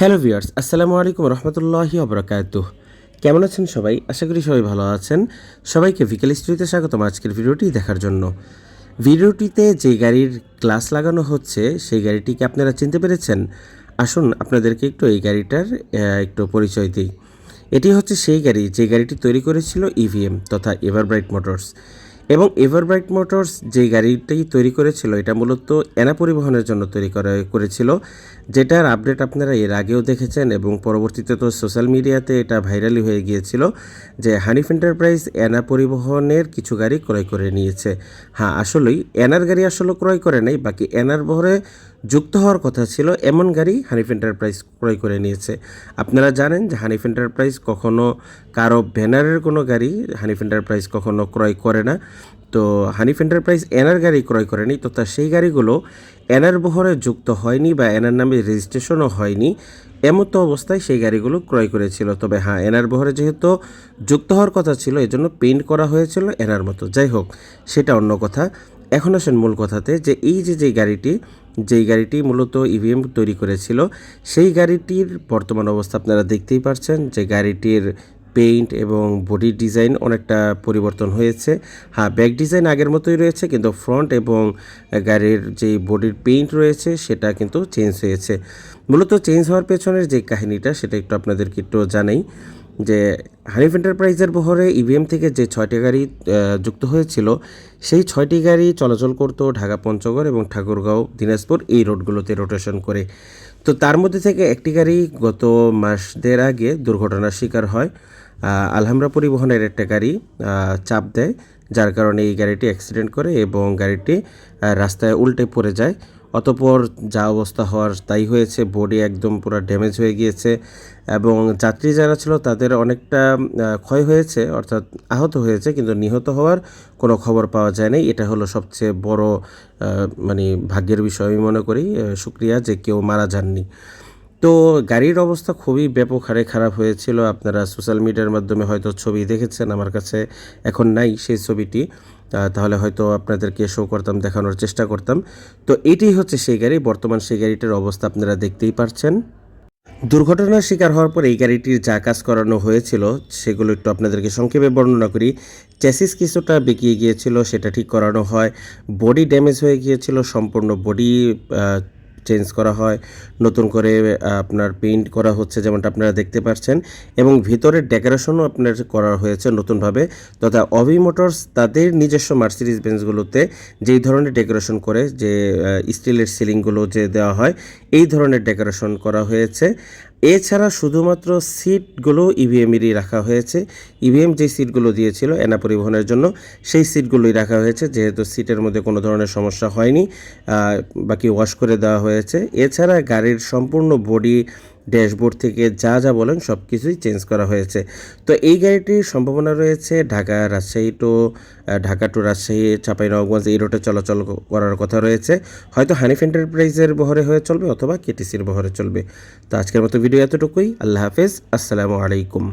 Hello viewers, আসসালামু আলাইকুম রহমতুল্লাহি অবরাকাত কেমন আছেন সবাই? আশা করি সবাই ভালো আছেন। সবাইকে ভিকেল স্টুডিওতে স্বাগতম আজকের ভিডিওটি দেখার জন্য। ভিডিওটিতে যে গাড়ির গ্লাস লাগানো হচ্ছে, সেই গাড়িটিকে আপনারা চিনতে পেরেছেন? আসুন আপনাদেরকে একটু এই গাড়িটার একটু পরিচয় দিই। এটি হচ্ছে সেই গাড়ি যে গাড়িটি তৈরি করেছিল ইভিএম তথা এভারব্রাইট মোটরস এবং এভারব্রাইট মোটরস যে গাড়িটি তৈরি করেছিল, এটা মূলত এনা পরিবহনের জন্য তৈরি করা, করেছিল। যেটার আপডেট আপনারা এর আগেও দেখেছেন এবং পরবর্তীতে তো সোশ্যাল মিডিয়াতে এটা ভাইরালি হয়ে গিয়েছিল যে হানিফ এন্টারপ্রাইজ এনা পরিবহনের কিছু গাড়ি ক্রয় করে নিয়েছে। হ্যাঁ আসলেই এনার গাড়ি আসলে ক্রয় করে নাই, বাকি এনার বহরে যুক্ত হওয়ার কথা ছিল, এমন গাড়ি হানিফ এন্টারপ্রাইজ ক্রয় করে নিয়েছে। আপনারা জানেন যে হানিফ এন্টারপ্রাইজ কখনো কারও ব্যানারের কোনো গাড়ি হানিফ এন্টারপ্রাইজ কখনো ক্রয় করে না। তো হানিফ এন্টারপ্রাইজ এনার গাড়ি ক্রয় করেনি, তো তার সেই গাড়িগুলো এনার বহরে যুক্ত হয়নি বা এনার নামে রেজিস্ট্রেশনও হয়নি, এমতো অবস্থায় সেই গাড়িগুলো ক্রয় করেছিল। তবে হ্যাঁ এনার বহরে যেহেতু যুক্ত হওয়ার কথা ছিল, এজন্য পেইন্ট করা হয়েছিল এনার মতো। যাই হোক, সেটা অন্য কথা। এখন আসেন মূল কথাতে যে এই যে যে গাড়িটি, যেই গাড়িটি মূলত ইভিএম তৈরি করেছিল, সেই গাড়িটির বর্তমান অবস্থা আপনারা দেখতেই পারছেন যে গাড়িটির পেইন্ট এবং বডির ডিজাইন অনেকটা পরিবর্তন হয়েছে। হ্যাঁ ব্যাক ডিজাইন আগের মতোই রয়েছে, কিন্তু ফ্রন্ট এবং গাড়ির যে বডির পেইন্ট রয়েছে, সেটা কিন্তু চেঞ্জ হয়েছে। মূলত চেঞ্জ হওয়ার পেছনের যে কাহিনীটা, সেটা একটু আপনাদেরকে একটু জানাই। যে হানিফ এন্টারপ্রাইজের বহরে ইভিএম থেকে যে ছয়টি গাড়ি যুক্ত হয়েছিল, সেই ছয়টি গাড়ি চলাচল করতো ঢাকা পঞ্চগড় এবং ঠাকুরগাঁও, দিনাজপুর এই রোডগুলোতে রোটেশন করে। তো তার মধ্যে থেকে একটি গাড়ি গত মাস দেড় আগে দুর্ঘটনার শিকার হয় আলহামরা পরিবহনের একটা গাড়ি চাপ দেয়, যার কারণে এই গাড়িটি অ্যাক্সিডেন্ট করে এবং গাড়িটি রাস্তায় উল্টে পড়ে যায়। অতপর যা অবস্থা হওয়ার তাই হয়েছে। বডি একদম পুরো ড্যামেজ হয়ে গিয়েছে এবং যাত্রী যারা ছিল তাদের অনেকটা ক্ষয় হয়েছে, অর্থাৎ আহত হয়েছে, কিন্তু নিহত হওয়ার কোনো খবর পাওয়া যায় নাই। এটা হলো সবচেয়ে বড় মানে ভাগ্যের বিষয় আমি মনে করি শুক্রিয়া যে কেউ মারা যাননি। তো গাড়ির অবস্থা খুবই ব্যাপক হারে খারাপ হয়েছিল। আপনারা সোশ্যাল মিডিয়ার মাধ্যমে হয়তো ছবি দেখেছেন, আমার কাছে এখন নাই সেই ছবিটি। তাহলে হয়তো আপনাদেরকে শো করতাম, দেখানোর চেষ্টা করতাম। তো এটি হচ্ছে সেই গাড়ি, বর্তমান সেই গাড়িটার অবস্থা আপনারা দেখতেই পারছেন। দুর্ঘটনার শিকার হওয়ার পর এই গাড়িটির যা কাজ করানো হয়েছিল, সেগুলো একটু আপনাদেরকে সংক্ষেপে বর্ণনা করি। চ্যাসিস কিছুটা বেঁকিয়ে গিয়েছিল, সেটা ঠিক করানো হয়। বডি ড্যামেজ হয়ে গিয়েছিল, সম্পূর্ণ বডি চেঞ্জ করা হয়, নতুন করে আপনার পেইন্ট করা হচ্ছে যেমনটা আপনারা দেখতে পাচ্ছেন এবং ভিতরের ডেকোরেশনও আপনার করা হয়েছে নতুনভাবে। তথা অভি মোটরস তাদের নিজস্ব মার্সিডিজ বেঞ্চগুলোতে যেই ধরনের ডেকোরেশন করে, যে স্টিলের সিলিংগুলো যে দেওয়া হয়, এই ধরনের ডেকোরেশন করা হয়েছে। এছাড়া শুধুমাত্র সিটগুলো ইভিএমেরই রাখা হয়েছে। ইভিএম যে সিটগুলো দিয়েছিল এনা পরিবহনের জন্য, সেই সিটগুলোই রাখা হয়েছে, যেহেতু সিটের মধ্যে কোনো ধরনের সমস্যা হয়নি বাকি ওয়াশ করে দেওয়া হয়েছে। এছাড়া গাড়ির সম্পূর্ণ বডি ড্যাশবোর্ড থেকে যা যা বলেন সব কিছুই চেঞ্জ করা হয়েছে। তো এই গাড়িটির সম্ভাবনা রয়েছে ঢাকা রাজশাহী টু ঢাকা টু রাজশাহী, চাঁপাইনবাবগঞ্জ এই রোডে চলাচল করার কথা রয়েছে। হয়তো হানিফ এন্টারপ্রাইজের বহরে হয়ে চলবে অথবা কেটিসির বহরে চলবে। তো আজকের মতো ভিডিও এতটুকুই। আল্লাহ হাফেজ। আসসালামু আলাইকুম।